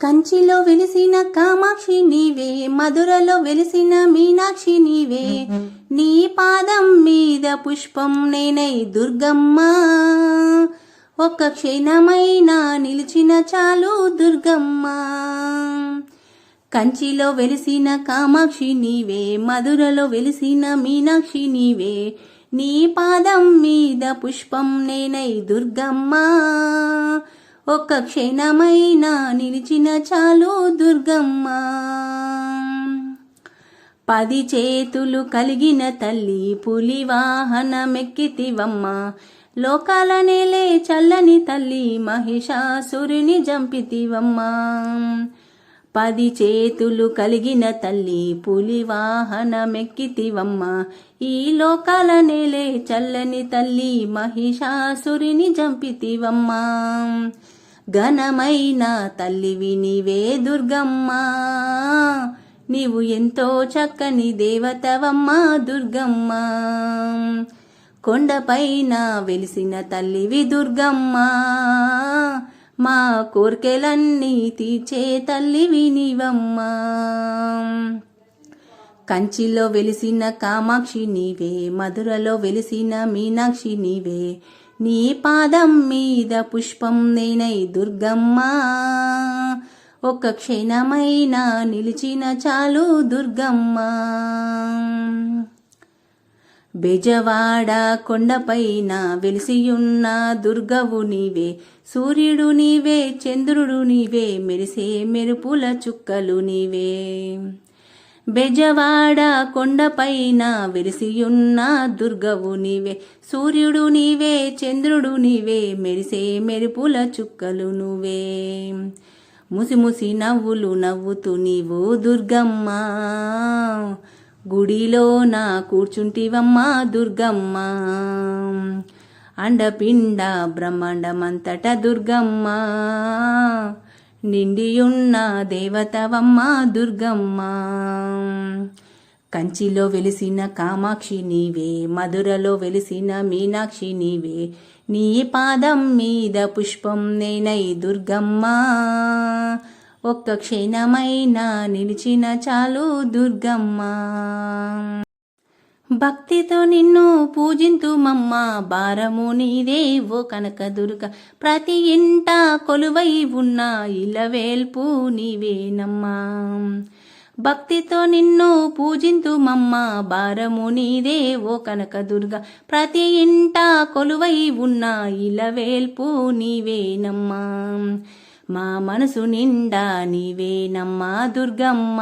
కంచిలో వెలిసిన కామాక్షి నీవే మధురలో వెలిసిన మీనాక్షి నీవే. నీ పాదం మీద పుష్పం నేనై దుర్గమ్మ. ఒక్క క్షణమైనా నిలిచిన చాలు దుర్గమ్మ. కంచిలో వెలిసిన కామాక్షి నీవే మధురలో వెలిసిన మీనాక్షి నీవే. నీ పాదం మీద పుష్పం నేనై దుర్గమ్మ. ఒక్క క్షణమైనా నిలిచిన చాలు దుర్గమ్మ. పది చేతులు కలిగిన తల్లి పులి వాహనమెక్కితివమ్మ. లోకాల నేలే చల్లని తల్లి మహిషాసురుని జంపితివమ్మ. పది చేతులు కలిగిన తల్లి పులి వాహనమెక్కితివమ్మ. ఈ లోకాల నేలే చల్లని తల్లి మహిషాసురిని జంపితివమ్మ. ఘనమైన తల్లివి నీవే దుర్గమ్మ. నీవు ఎంతో చక్కని దేవతవమ్మ దుర్గమ్మ. కొండపైన వెలిసిన తల్లివి దుర్గమ్మ. మా కోర్కెలన్నీ తీర్చే తల్లివి నీవమ్మ. కంచిలో వెలిసిన కామాక్షి నీవే మధురలో వెలిసిన మీనాక్షి నీవే నీ పాదం మీద పుష్పం నేనై దుర్గమ్మ. ఒక్క క్షణమైనా నిలిచిన చాలు దుర్గమ్మ. బెజవాడ కొండపైన వెలిసియున్న దుర్గవు నీవే సూర్యుడు నీవే చంద్రుడు నీవే మెరిసే మెరుపుల చుక్కలు నీవే. బెజవాడ కొండపైన విరిసియున్న దుర్గవు నీవే. సూర్యుడు నీవే చంద్రుడు నీవే మెరిసే మెరుపుల చుక్కలు నువ్వే. ముసి ముసి నవ్వులు నవ్వుతూ నీవు దుర్గమ్మ. గుడిలో నా కూర్చుంటివమ్మా దుర్గమ్మ. అండపిండ బ్రహ్మాండమంతట దుర్గమ్మ. నిండియున్న దేవతవమ్మ దుర్గమ్మ. కంచిలో వెలిసిన కామాక్షి నీవే మధురలో వెలిసిన మీనాక్షి నీవే నీ పాదం మీద పుష్పం నేనై దుర్గమ్మ. ఒక్క క్షణమైనా నిలిచిన చాలు దుర్గమ్మ. భక్తితో నిన్ను పూజింతుమమ్మ. భారము నీదే ఓ కనక దుర్గ ప్రతి ఇంట కొలువై ఉన్న ఇలవేల్పు నీవేనమ్మా. భక్తితో నిన్ను పూజింతుమమ్మ. భారము నీదే ఓ కనక దుర్గ ప్రతి ఇంట కొలువై ఉన్న ఇలవేల్పు నీవేనమ్మా. మా మనసు నిండా నీవేనమ్మా దుర్గమ్మ.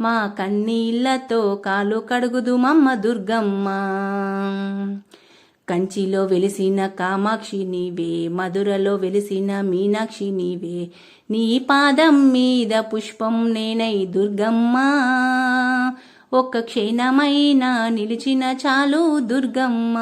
మా కన్నీళ్ళతో కాలు కడుగుదుమమ్మ దుర్గమ్మ. కంచిలో వెలిసిన కామాక్షి నీవే మధురలో వెలిసిన మీనాక్షి నీవే. నీ పాదం మీద పుష్పం నేనై దుర్గమ్మ. ఒక్క క్షీణమైన నిలిచిన చాలు దుర్గమ్మ.